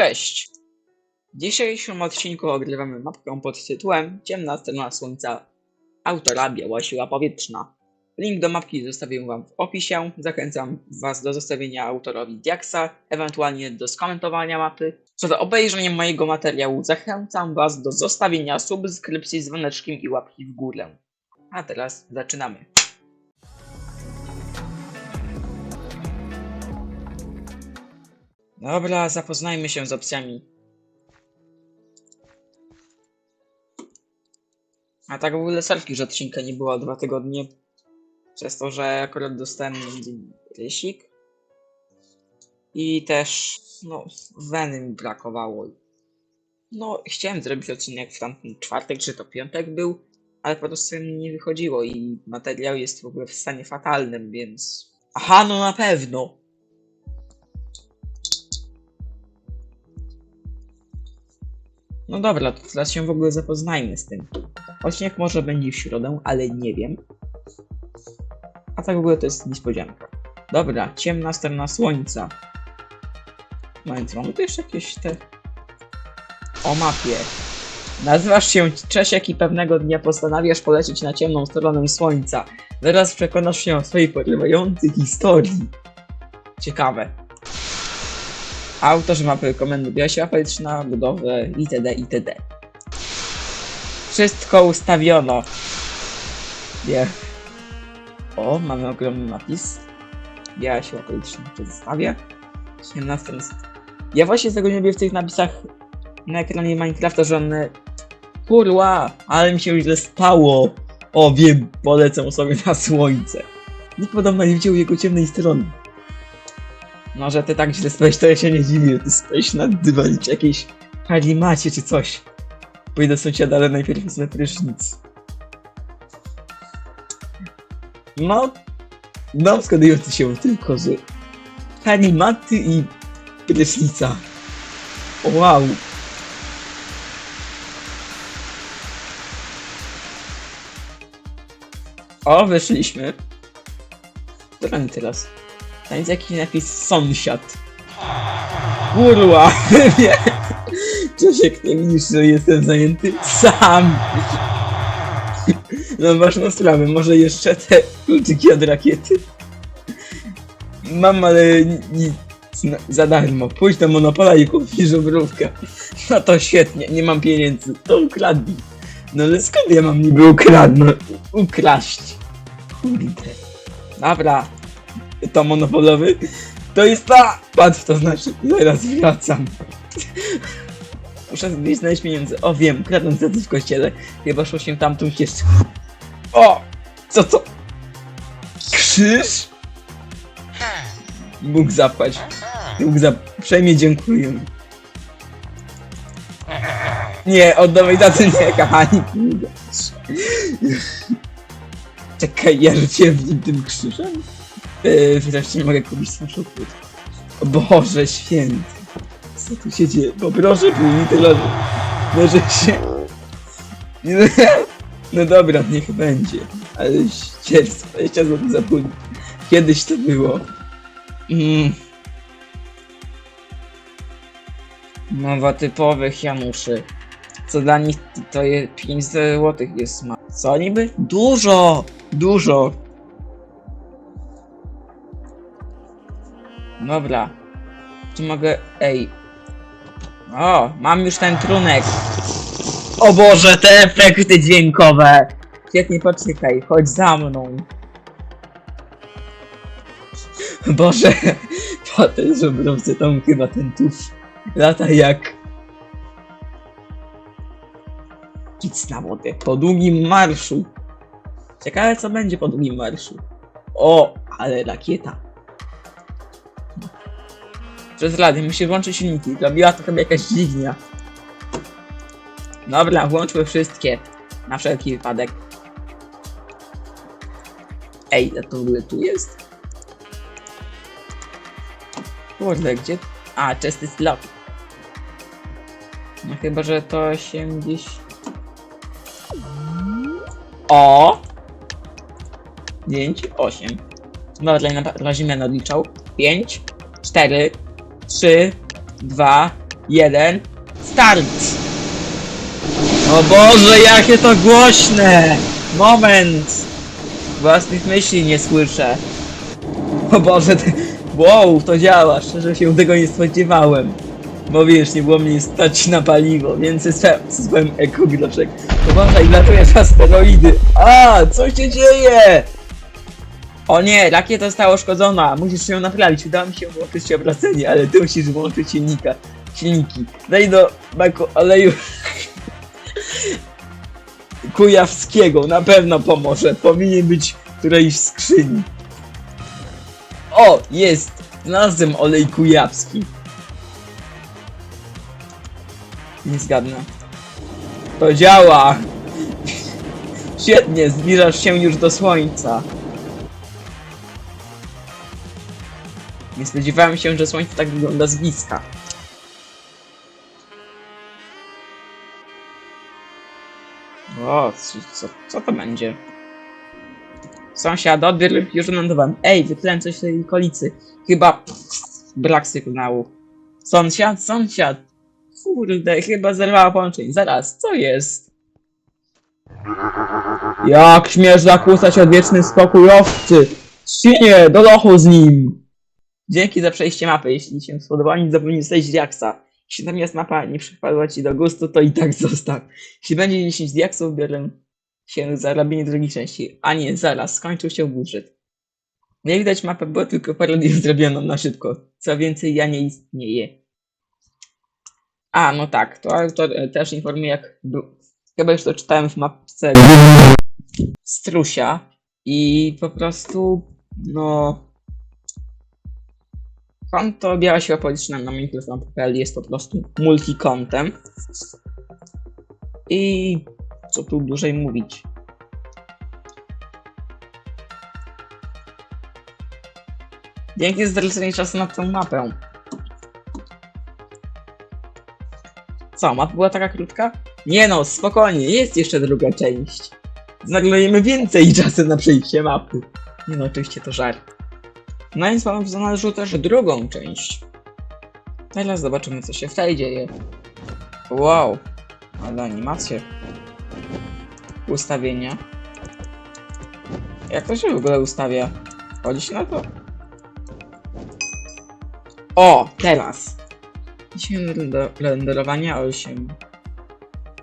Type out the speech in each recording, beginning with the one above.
Cześć! W dzisiejszym odcinku ogrywamy mapkę pod tytułem Ciemna strona słońca autora Biała Siła Powietrzna. Link do mapki zostawię wam w opisie. Zachęcam was do zostawienia autorowi Diaksa, ewentualnie do skomentowania mapy. Co do obejrzenia mojego materiału, zachęcam was do zostawienia subskrypcji z dzwoneczkiem i łapki w górę. A teraz zaczynamy. Dobra, zapoznajmy się z opcjami. A tak w ogóle sorki, że odcinka nie było dwa tygodnie. Przez to, że akurat dostałem rysik. I też, no, weny mi brakowało. No, chciałem zrobić odcinek w tamten czwartek, czy to piątek był, ale po prostu mi nie wychodziło i materiał jest w ogóle w stanie fatalnym, więc... Aha, no na pewno! No dobra, to teraz się w ogóle zapoznajmy z tym. Odcinek może będzie w środę, ale nie wiem. A tak w ogóle to jest niespodzianka. Dobra, ciemna strona słońca. No więc mamy tu jeszcze jakieś te... O mapie. Nazywasz się Czesiek i pewnego dnia postanawiasz polecieć na ciemną stronę słońca. Zaraz przekonasz się o swojej porywającej historii. Ciekawe. Autorzy mapy komendy Powietrzna, budowę itd. itd. Wszystko ustawiono. Nie. O, mamy ogromny napis. Biała siła polityczna przedstawia. 17 Ja właśnie tego nie lubię w tych napisach na ekranie Minecrafta, że one... Kurwa, ale mi się źle spało. O, wiem, polecę sobie na słońce. Nikt podobno nie widział jego ciemnej strony. No, że ty tak źle spałeś, to ja się nie dziwię. Ty spałeś na dywanie czy jakiejś kalimacie czy coś. Pójdę do sąsiada, ale najpierw wezmę prysznic. No, no, zgadujący się tylko, że kalimaty i prysznica. Wow. O, wyszliśmy. Którędy teraz? Tam jest jakiś napis sąsiad. Kurwa! Nie. Czesiek, nie widzisz, że jestem zajęty sam. No na sprawę, może jeszcze te kluczyki od rakiety? Mam, ale nic za darmo. Pójdź do Monopola i kup żubrówkę. No to świetnie, nie mam pieniędzy. To ukradnij. No ale skąd ja mam niby ukradnąć? Ukraść. Kurde. Dobra, to monopolowy, to jest ta! Patrz, to znaczy, zaraz wracam. Muszę gdzieś znaleźć pieniądze. O, wiem, za coś w kościele, chyba szło się tamtą ścieżką. O! Co to? Krzyż? Bóg zapłać. Bóg zap... Uprzejmie dziękuję. Nie, oddawaj tacy nie, kochani. Czekaj, ja rzuciłem w nim tym krzyżem? Yy, wreszcie nie mogę kupić samochodu. O Boże święty. Co tu się dzieje? Poproszę pół litra lodu. Może się... No, dobra, niech będzie. Ale ścierstwo, 20 zł za pół. Kiedyś to było. Mm. Mowa typowych Januszy. Co dla nich to jest 5 zł jest ma. Co niby? Dużo! Dużo! Dobra. Czy mogę... Ej. O, mam już ten trunek. O Boże, te efekty dźwiękowe. Świetnie, poczekaj, chodź za mną. Boże, po tej żubrowce tam chyba ten tusz lata jak... Kic na wodę, po długim marszu. Ciekawe co będzie po długim marszu. O, ale rakieta. Przez rady, musi włączyć silniki. Robiła to chyba jakaś dźwignia. Dobra, włączmy wszystkie. Na wszelki wypadek. Ej, a to w ogóle tu jest? Kurde, gdzie? A, czesty slot. No chyba, że to się gdzieś... O! 5, 8. Dobra, na razie będę odliczał. 5, 4, 3, 2, jeden, start! O Boże, jakie to głośne! Moment! Własnych myśli nie słyszę. O Boże, ty... wow, to działa, szczerze się tego nie spodziewałem. Bo wiesz, nie było mnie stać na paliwo, więc system ekogroszek. Uważaj, latujesz asteroidy. A, co się dzieje? O nie, rakieta została uszkodzona, musisz ją naprawić. Udało mi się włączyć obracenie, ale ty musisz włączyć silnika. Silniki. Daj do bako oleju Kujawskiego, na pewno pomoże. Powinien być w którejś skrzyni. O, jest! Znalazłem olej kujawski. Nie zgadnę. To działa! Świetnie, zbliżasz się już do słońca. Nie spodziewałem się, że słońce tak wygląda z bliska. O, co, co, to będzie? Sąsiad, odbiór już lądowałem. Ej, wykryłem coś w tej okolicy. Chyba brak sygnału. Sąsiad, sąsiad. Kurde, chyba zerwała połączenie. Zaraz, co jest? Jak śmiesz zakłócać odwieczny spokój owcy? Świnie, do lochu z nim! Dzięki za przejście mapy. Jeśli się spodoba, nic zapomnij zejść diaksa. Jeśli natomiast mapa nie przypadła ci do gustu, to i tak zostaw. Jeśli będzie 10 diaksów, biorę się za robienie drugiej części. A nie, zaraz, skończył się budżet. Jak widać, mapa była tylko parodią zrobioną na szybko. Co więcej, ja nie istnieję. A, no tak, to autor e, też informuje, jak był. Chyba już to czytałem w mapce Strusia i po prostu, no. Konto Biała Siła Polityczna na Minecraft.pl jest po prostu multikontem. I co tu dłużej mówić? Dzięki za zlecenie czasu na tę mapę. Co, mapa była taka krótka? Nie no, spokojnie, jest jeszcze druga część. Znajdujemy więcej czasu na przejście mapy. Nie no, oczywiście to żart. W zanadrzu też drugą część. Teraz zobaczymy, co się w tej dzieje. Wow, ale animacje. Ustawienia. Jak to się w ogóle ustawia? Chodzi się na to? O, teraz. Dzisiaj renderowania 8.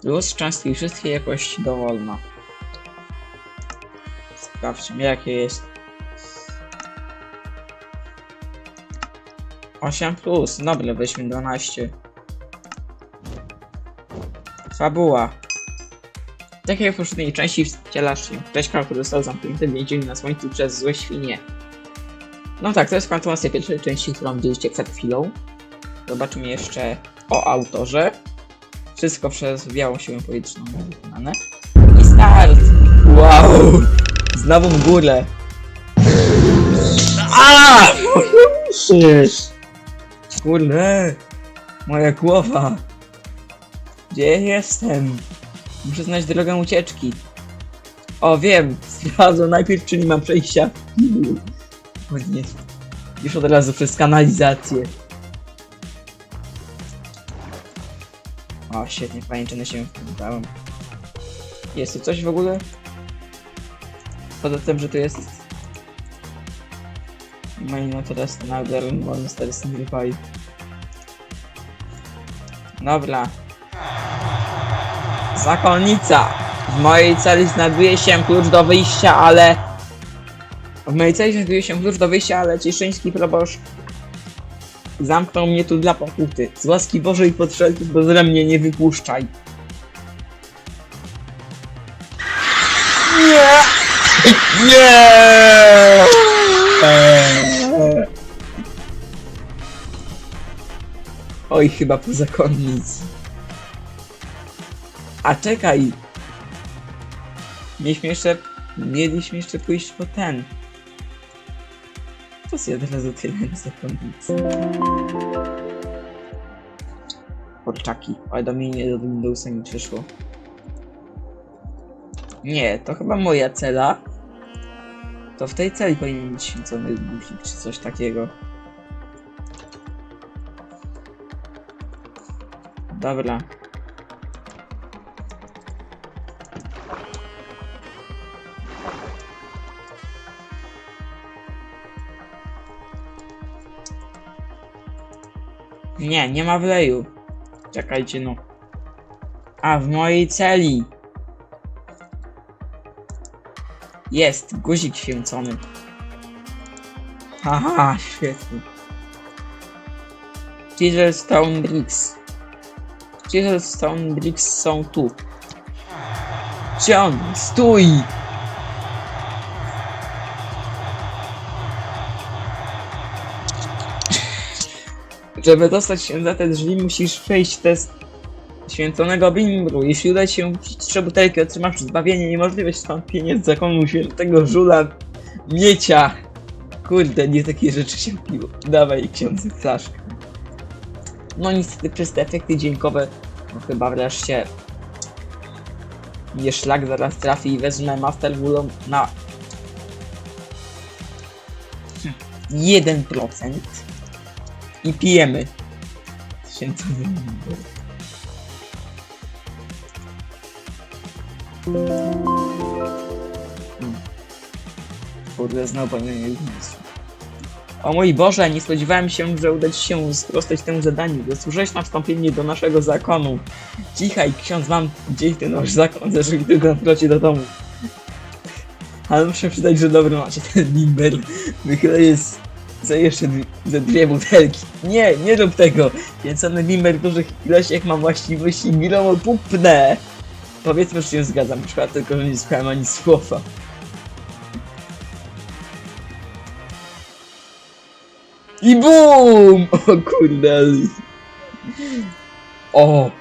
Plus często i wszystkie jakości dowolna. Sprawdźmy jakie jest. 8 plus, dobra, weźmy 12. Fabuła. Tak jak w poprzedniej części wcielasz się. Teśka, który został zamknięty w więzieniu na słońcu przez złe świnie. No tak, to jest kontynuacja pierwszej części, którą widzieliście przed chwilą. Zobaczymy jeszcze o autorze. Wszystko przez białą siłę polityczną wykonane. I start! Wow! Znowu w górę. A! Musisz! Kurde! Moja głowa! Gdzie jestem? Muszę znaleźć drogę ucieczki. O, wiem! Sprawdzę najpierw, czy nie mam przejścia. O nie. Już od razu przez kanalizację. O, świetnie, czy się wdałem. Jest tu coś w ogóle? Poza tym, że tu jest... No no teraz Nader Monster Simplify. Dobra. Zakonnica! W mojej celi znajduje się klucz do wyjścia, ale... W mojej celi znajduje się klucz do wyjścia, ale cieszyński proboszcz zamknął mnie tu dla pokuty. Z łaski Bożej pod wszelkim pozorem mnie nie wypuszczaj. Nie! Nie! Oj, chyba po zakonnicy. A czekaj! Mieliśmy jeszcze... Mieliśmy jeszcze pójść po ten. To jest od razu tyle zakonnicy. Kurczaki. Ale do mnie nie do Windowsa nie przyszło. Nie, to chyba moja cela. To w tej celi powinien być święcony guzik czy coś takiego. Dobra. Nie, nie ma wleju. Czekajcie no. A, w mojej celi. Jest, guzik święcony. Haha, świetnie. Chisel Bricks. Chisel Bricks są tu. John, stój! Żeby dostać się za te drzwi, musisz przejść test święconego bimbru. Jeśli uda ci się pić trzy butelki, otrzymasz zbawienie, niemożliwe wstąpienie z zakonu świętego żula miecia. Kurde, nie takie rzeczy się piło. Dawaj, ksiądz flaszkę. No niestety przez te efekty dźwiękowe, no chyba wreszcie mnie szlak zaraz trafi i wezmę Master Woolon na 1% i pijemy. Święcony bimbru. Kurde, znowu powinienem zmysł. O mój Boże, nie spodziewałem się, że uda ci się sprostać temu zadaniu. Zasłużyłeś na wstąpienie do naszego zakonu. Cichaj, ksiądz, mam gdzieś ten nasz zakon, zeszli tylko na wrocie do domu. Ale muszę przyznać, że dobry macie ten bimber. Wychylę jest za jeszcze za dwie butelki. Nie, nie rób tego. Święcony bimber w dużych ilościach ma właściwości gilomopupne. Powiedzmy, że się zgadzam, szkoda tylko, że nie słuchałem ani słowa. I BUM! O kurde. O!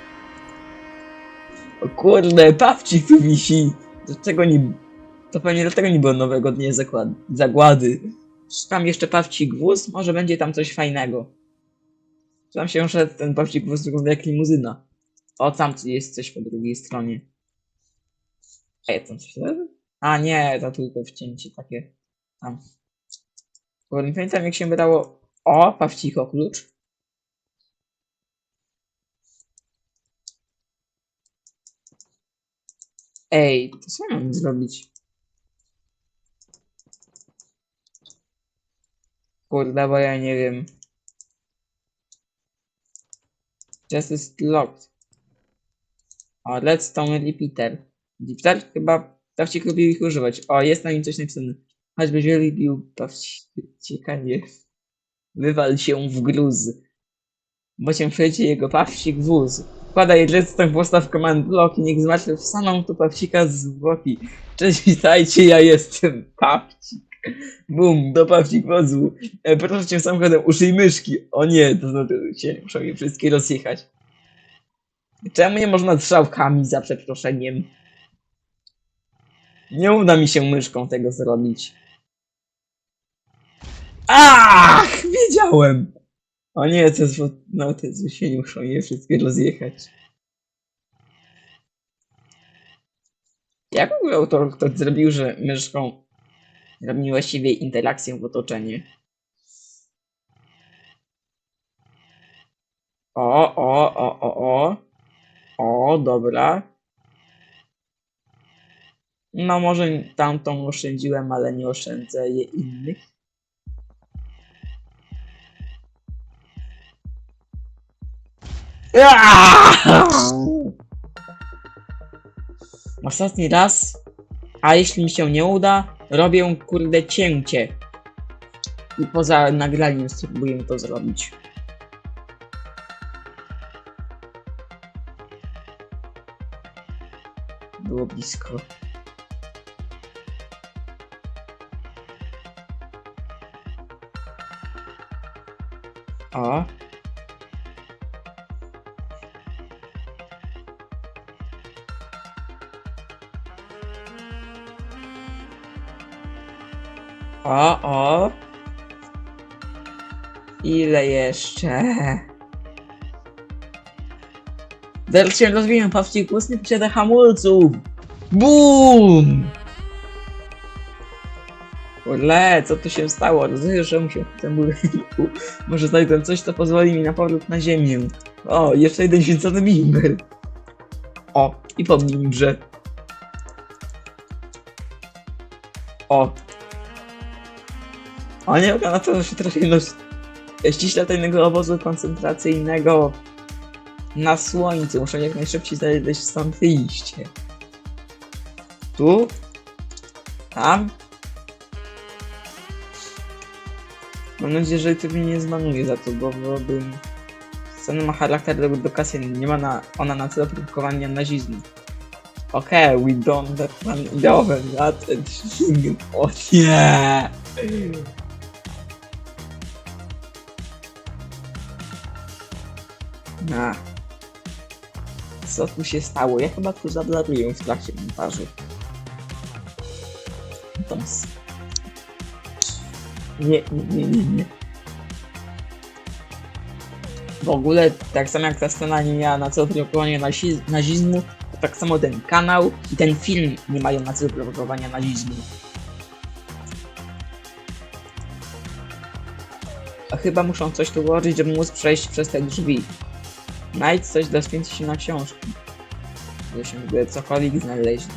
O kurde, pawcik tu wisi! Dlaczego nie... To pewnie dlatego nie było nowego dnia zakład... zagłady. Tam jeszcze pawcik wóz, może będzie tam coś fajnego. Znam się, że ten pawcik wóz wygląda jak limuzyna. O, tam jest coś po drugiej stronie. Ej, tam coś leży? A nie, to tylko wcięcie takie tam. Bo nie pamiętam jak się wydało. O, pawcicho klucz. Ej, to co mam zrobić? Kurde, bo ja nie wiem. Just is locked. O, let's stone repeater. Repeater chyba Pawcik lubił ich używać. O, jest na nim coś napisane. Choćbyś lubił Pawcik. Ciekawie. Wywal się w gruz. Bo cię przejdzie jego pawcik wóz. Wkładaj redstone postaw command block i niech zmaczy w samą tu pawcika z zwłoki. Cześć, witajcie, ja jestem pawcik. Bum, do pawcik wozu. E, proszę cię samochodem, użyj myszki. O nie, to znaczy się muszą je wszystkie rozjechać. Czemu nie można strzałkami za przeproszeniem? Nie uda mi się myszką tego zrobić. Ach, wiedziałem! O nie, te zwo... no te się muszą je wszystkie rozjechać. Jak w autor to zrobił, że myszką robi właściwie interakcję w otoczeniu? O, o, o, o, o. O, dobra. No może tamtą oszczędziłem, ale nie oszczędzę je innych. Ostatni raz, a jeśli mi się nie uda, robię kurde cięcie. I poza nagraniem spróbuję to zrobić. Było blisko. O. O, o. Ile jeszcze? Zaraz się rozwiję, pawcik nie posiada hamulców. BUM! Ole, co tu się stało? Rozjeżdżam się w tym budynku. Może znajdę coś, co pozwoli mi na powrót na ziemię. O, jeszcze jeden święcony bimber. O, i po bimbrze. O. O nie, na to się trafi do ściśle tajnego obozu koncentracyjnego na słońcu. Muszę jak najszybciej znaleźć stąd wyjście. Tu? Tam? Mam nadzieję, że ty mnie nie zmanuje za to, bo byłbym... Scena ma charakter do, do kasy, nie ma na, ona na celu propagowania nazizmu. Okej, we don't one ideowe, that O nie! Na. Co tu się stało? Ja chyba tu zablaruję w trakcie montażu. Tam nie, nie, nie, nie. W ogóle, tak samo jak ta scena nie miała na celu propagowania nazi- nazizmu, to tak samo ten kanał i ten film nie mają na celu propagowania nazizmu. A chyba muszą coś tu włożyć, żeby móc przejść przez te drzwi. Znajdź coś dla święci na książki. Żeby się w ogóle cokolwiek znaleźli.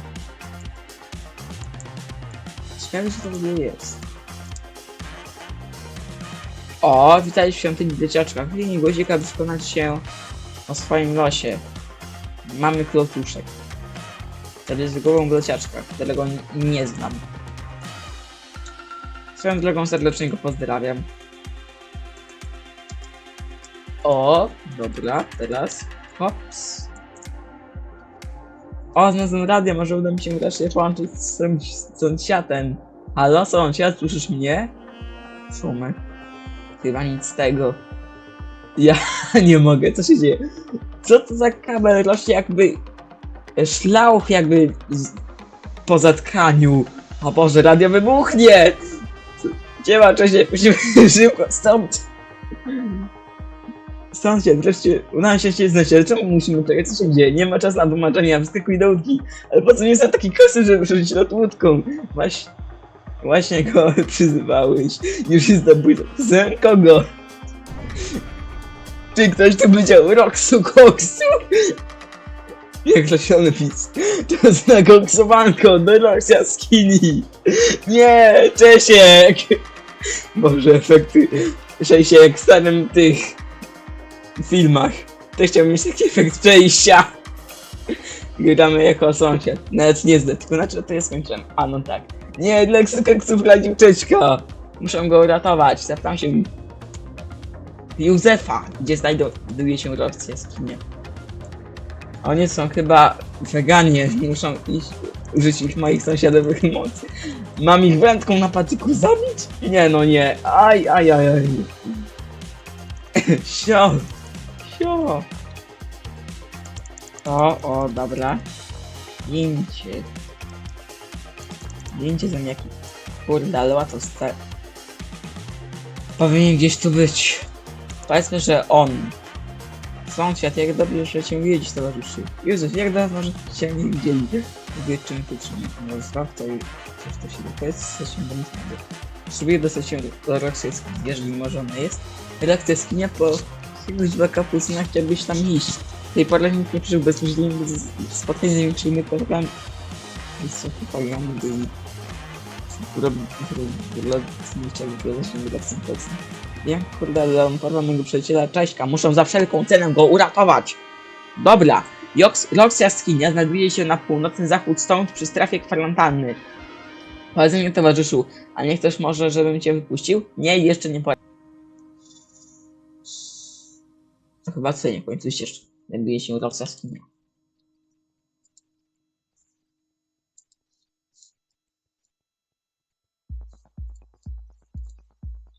Ciekawe, co to w ogóle jest. O, witaj w świątyni dzieciaczka. W linii głosika, by przekonać się o swoim losie. Mamy klotuszek. To jest głową glociaczka, którego nie znam. Swoją drogą serdecznie go pozdrawiam. O, dobra, teraz. Hops. O, znalazłem radio, może uda mi się wreszcie połączyć z z sąsiadem. Halo, sąsiad, słyszysz mnie? Szumy. Chyba nic z tego. Ja nie mogę, co się dzieje? Co to za kabel rośnie jakby... Szlauch jakby z... po zatkaniu. O Boże, radio wybuchnie! Gdzie ma czasie? Musimy szybko stąd. Stąd się wreszcie udało się się znać, ale czemu musimy czekać? Co się dzieje? Nie ma czasu na tłumaczenie, wstykuj do łódki. Ale po co nie są taki kosy, żeby przeżyć nad łódką? Właśnie, właśnie go przyzywałeś. Już jest zabójcą. Zem kogo? Czy ktoś tu powiedział Roxu Koksu? Jak lesiony pis. To znakoksowanko do Roxia Skinny. Nie, Czesiek! Boże, efekty. W starym tych filmach. To chciałbym mieć taki efekt przejścia. Gramy jako sąsiad. Nawet nie zda, tylko znaczy, to ja skończyłem. A no tak. Nie, Lexu Koksów radził Czeczka. Muszę go uratować. Zapytam się Józefa, gdzie znajduje się Rosja skinie. Oni są chyba weganie, muszą iść, użyć ich moich sąsiadowych mocy. Mam ich wędką na patyku zabić? Nie no nie, aj, aj, aj, aj. Sio, sio. O, o, dobra. Zdjęcie. Zdjęcie zamiaki. Kurde, ale łatwo sta... Powinien gdzieś tu być. Powiedzmy, że on. Sąsiad, jak dobrze, że cię widzieć, towarzyszu. Józef, jak dawno, że cię nie widzieli. Czym ty trzymaj rozwaw, to i coś to się jest, co się do nich. Spróbuję dostać się do reakcji jeżeli może ona jest. Reakcja skinia po jakiegoś dwa kapucyna chciałbyś tam iść. Tej nikt nie przyszedł bezpośrednio z spotkania z. I tutaj on był... Robi... Nie chciałbym wydać się redakcją Polską. Wiem, kurde, ale on porwał mojego przyjaciela Cześćka. Muszę za wszelką cenę go uratować. Dobra. Roxia Skinia znajduje się na północny zachód stąd przy strefie kwarantanny. Powiedz mi, towarzyszu, a nie chcesz może, żebym cię wypuścił? Nie, jeszcze nie powiem. To chyba co nie końcu ścieżki. Znajduje się Roxia Skinia.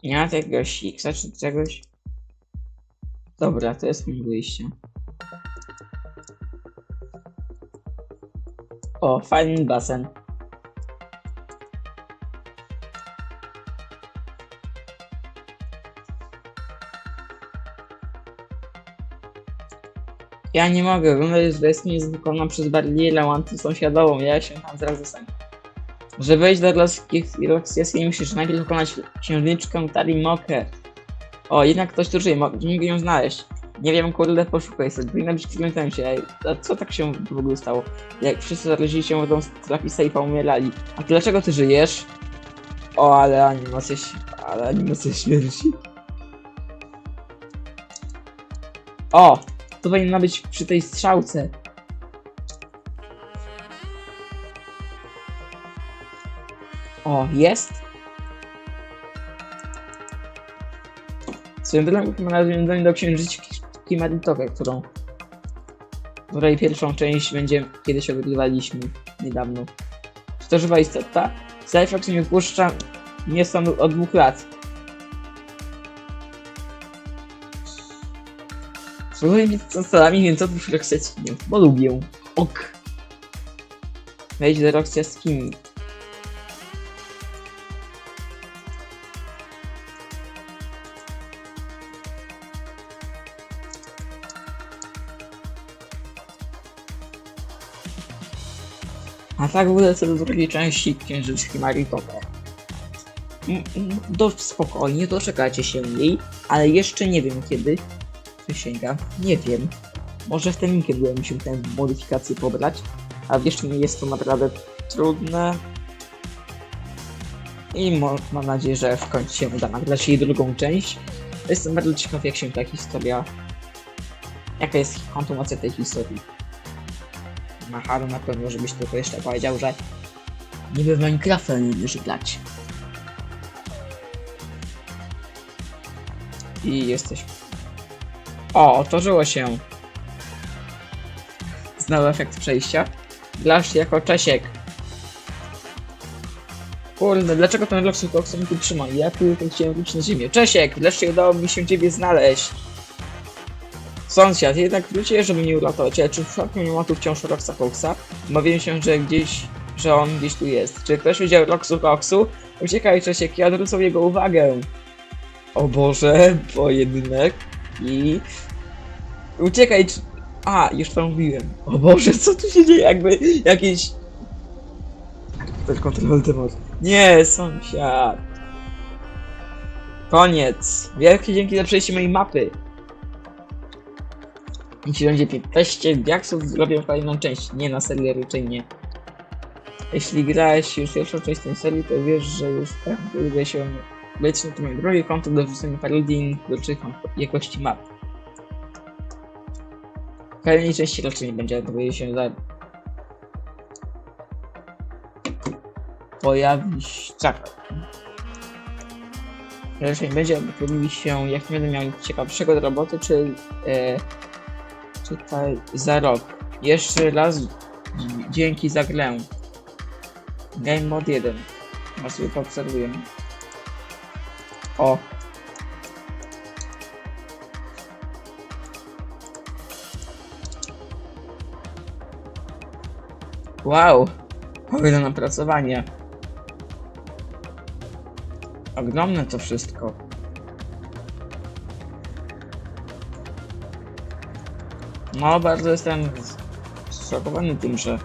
Nie ma jakiegoś X czy czegoś? Dobra, to jest punkt wyjścia. O, fajny basen. Ja nie mogę, runda jest jest wykonana przez barierę antysąsiadową, ja się tam zaraz zostanę. Żeby wejść do relaksjacji musisz najpierw wykonać księżniczkę Tarimokę. O, jednak ktoś tu żyje, mo- mogę ją znaleźć. Nie wiem, kurde, poszukaj sobie, powinna być którymś się. A co tak się w ogóle stało? Jak wszyscy zarazili się wodą z trapisa i poumierali. A dlaczego ty żyjesz? O, ale animacja, ale animacja śmierci. O, to powinno być przy tej strzałce. O, jest. Drogą chyba nawiązanie do księżyczki Maritowej, którą której pierwszą część będzie kiedyś odgrywaliśmy niedawno. Czy to żywa istota? Cypher nie puszcza nie są od dwóch lat. Słuchaj mi z salami, więc odłóż Roxette bo lubię. Ok. Wejdź do Roxia z kim? A tak w ogóle co do drugiej części księżyczki Marii Potter. Mm, mm, Dość spokojnie, doczekacie się jej, ale jeszcze nie wiem kiedy. Nie wiem. Może w tym uda mi się tę modyfikację pobrać, a jeszcze nie jest to naprawdę trudne. I mam nadzieję, że w końcu się uda nagrać jej drugą część. Jestem bardzo ciekaw jak się ta historia... Jaka jest kontynuacja tej historii. Maharu na pewno, żebyś tylko jeszcze powiedział, że niby w Minecrafta nie należy grać. I jesteś. O, otworzyło się. Znowu efekt przejścia. Glasz jako Czesiek. Kurde, dlaczego ten Roxy Cox mi tu trzyma? Ja tylko chciałem wrócić na ziemię. Czesiek, wreszcie udało mi się ciebie znaleźć. Sąsiad, jednak wróciłeś, żeby mnie uratować, ale czy w przypadku nie ma tu wciąż Roxa Coxa? Obawiam się, że gdzieś, że on gdzieś tu jest. Czy ktoś widział Roxu Coxu? Uciekaj, Czesiek, ja odwrócę jego uwagę. O Boże, pojedynek i... Uciekaj. A, już to mówiłem. O Boże, co tu się dzieje? Jakby jakieś... Ktoś kontroluje temat. Nie, sąsiad. Koniec. Wielkie dzięki za przejście mojej mapy. Jeśli będzie 15 diaksów, zrobię kolejną część. Nie na serię raczej nie. Jeśli grałeś już pierwszą część tej serii, to wiesz, że już tak uda się być na to moje drugie konto do wrzucenia parodii do jakości map. W kolejnej części raczej nie będzie, bo się za... Pojawi się... Tak. Raczej nie będzie, bo pojawi się, jak nie będę miał ciekawszego do roboty, czy... E, Tutaj za rok. Jeszcze raz dzięki za grę. Game Mode 1. Ja sobie poobserwuję. O. Wow. Pole na pracowanie. Ogromne to wszystko. No, bardzo jestem zszokowany tym, że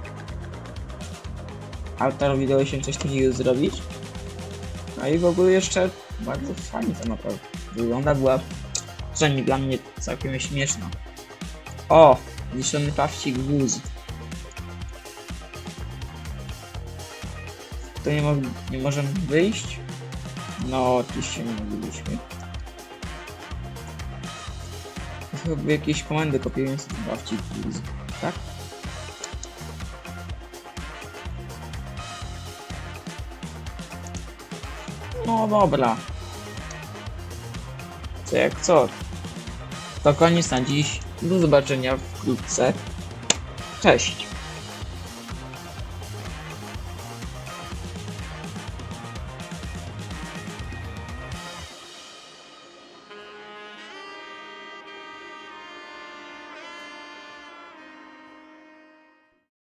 Altarowi udało się coś takiego zrobić. No i w ogóle jeszcze bardzo fajnie to naprawdę wygląda, była przynajmniej dla mnie całkiem śmieszna. O! Niszczony pawcik wóz. To nie, mo nie możemy wyjść? No, oczywiście nie moglibyśmy. To chyba jakieś komendy kopiujące bawci wóz, tak? No dobra. Co jak co? To koniec na dziś. Do zobaczenia wkrótce. Cześć.